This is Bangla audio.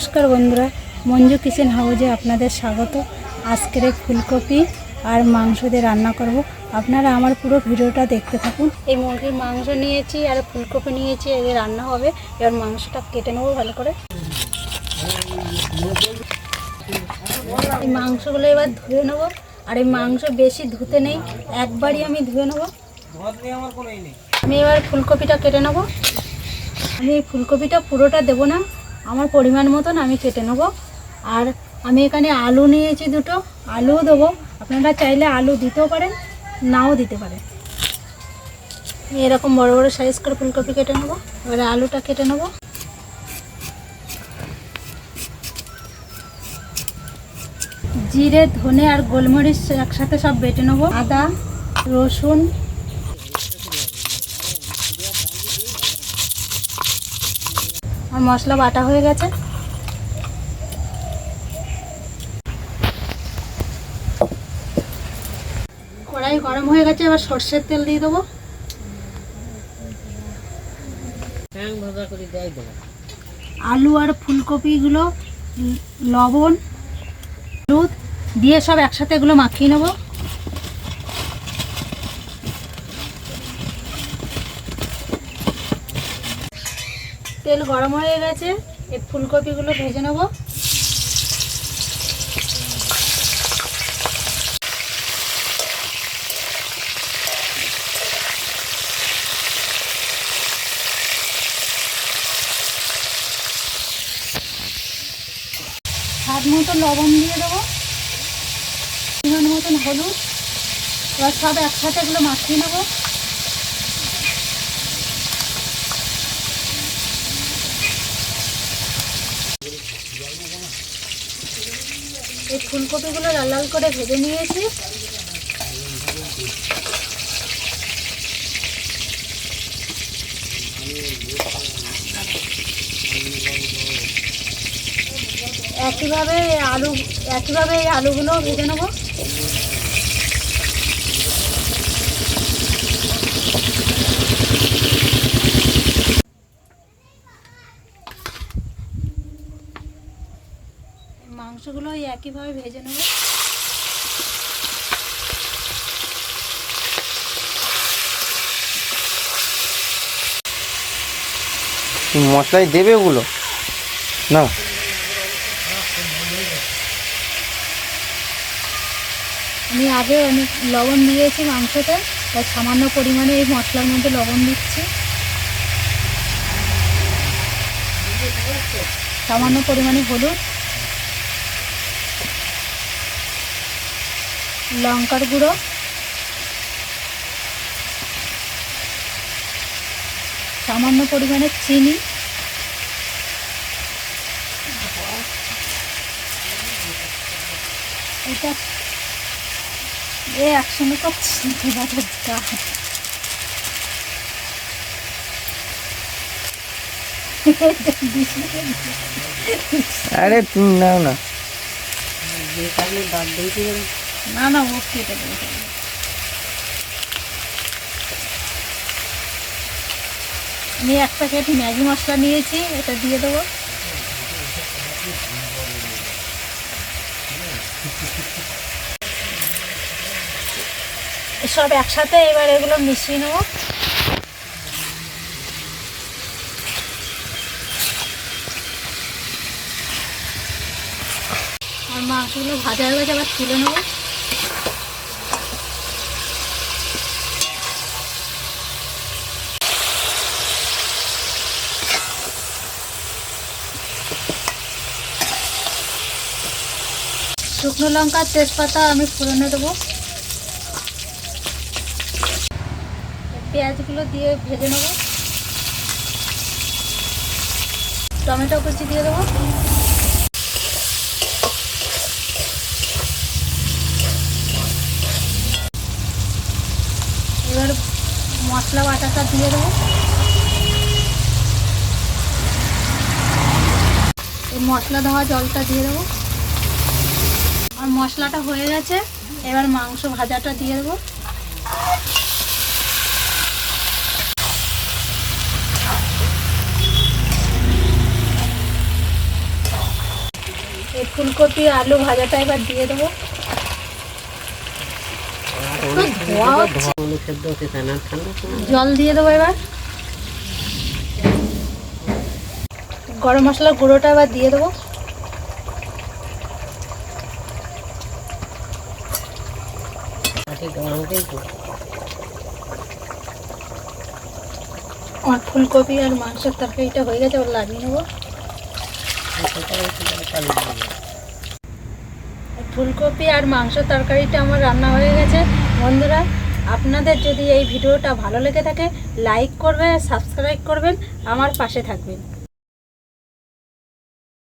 নমস্কার বন্ধুরা, মঞ্জু কিচেন হাউজে আপনাদের স্বাগত। আজকের ফুলকপি আর মাংস দিয়ে রান্না করব। আপনারা আমার পুরো ভিডিওটা দেখতে থাকুন। এই মুরগির মাংস নিয়েছি আর ফুলকপি নিয়েছি এদের রান্না হবে। এবার মাংসটা কেটে নেব ভালো করে। এই মাংসগুলো এবার ধুয়ে নেব। আর এই মাংস বেশি ধুতে নেই, একবারই আমি ধুয়ে নেব। আমি এবার ফুলকপিটা কেটে নেব। আমি ফুলকপিটা পুরোটা দেবো না। আমার পরিমাণ মতন আমি কেটে নেব। আর আমি এখানে আলু নিয়েছি দুটো, আলুও দেবো। আপনারা চাইলে আলু দিতেও পারেন, নাও দিতে পারেন। এরকম বড় বড় সাইজ করে ফুলকপি কেটে নেব। এবারে আলুটা কেটে নেব। জিরে, ধনে আর গোলমরিচ একসাথে সব বেটে নেব। আদা, রসুন আর মশলা বাটা হয়ে গেছে। কড়াই গরম হয়ে গেছে এবার সর্ষের তেল দিয়ে দেবো। আলু আর ফুলকপিগুলো লবণ হলুদ দিয়ে সব একসাথে এগুলো মাখিয়ে নেব। তেল গরম হয়ে গেছে, এই ফুলকপিগুলো ভেজে নেব। স্বাদ মতো লবণ দিয়ে দেবো। মতন হলুদ। এবার সব একসাথে এগুলো মাখিয়ে নেব। এই ফুলকপিগুলো লাল লাল করে ভেজে নিয়েছি। একইভাবে আলু একইভাবে এই আলুগুলো ভেজে নেব। মাংসগুলো ওই একইভাবে ভেজে নেব। মশলাই দেবে ওগুলো? না। আমি আগে অনেক লবণ দিয়েছি মাংসতে তাই সামান্য পরিমাণে এই মশলার মধ্যে লবণ দিচ্ছি। সামান্য পরিমাণে হলুদ লঙ্কার গুঁড়ো। সামান্য পরিমাণে চিনি। এটা এ একসঙ্গে করছি আরে তুমি নাও না। না না, ও কেটে দেবে আমি এক প্যাকেট ম্যাগি মশলা নিয়েছি, এটা দিয়ে দেবো। সব একসাথে এবার এগুলো মিশিয়ে নেব। আর মাংসগুলো ভাজা হয়ে গেছে আবার তুলে নেব। শুকনো লঙ্কা, তেজপাতা আমি ফোড়নে দেবো। পেঁয়াজগুলো দিয়ে ভেজে নেব। টমেটো কুচি দিয়ে দেবো। এবার মশলা বাটাটা দিয়ে দেবো। এই মশলা দেওয়া জলটা দিয়ে দেবো। আর মশলাটা হয়ে গেছে। এবার মাংস ভাজাটা দিয়ে দেবো। ফুলকপি আলু ভাজাটা এবার দিয়ে দেবো। জল দিয়ে দেবো এবার। গরম মশলার গুঁড়োটা এবার দিয়ে দেবো। আমার ফুলকপি আর মাংসের তরকারিটা হয়ে গেছে ওর লাগিয়ে নেব। ফুলকপি আর মাংস তরকারিটা আমার রান্না হয়ে গেছে। বন্ধুরা, আপনাদের যদি এই ভিডিওটা ভালো লেগে থাকে লাইক করবেন সাবস্ক্রাইব করবেন, আমার পাশে থাকবেন।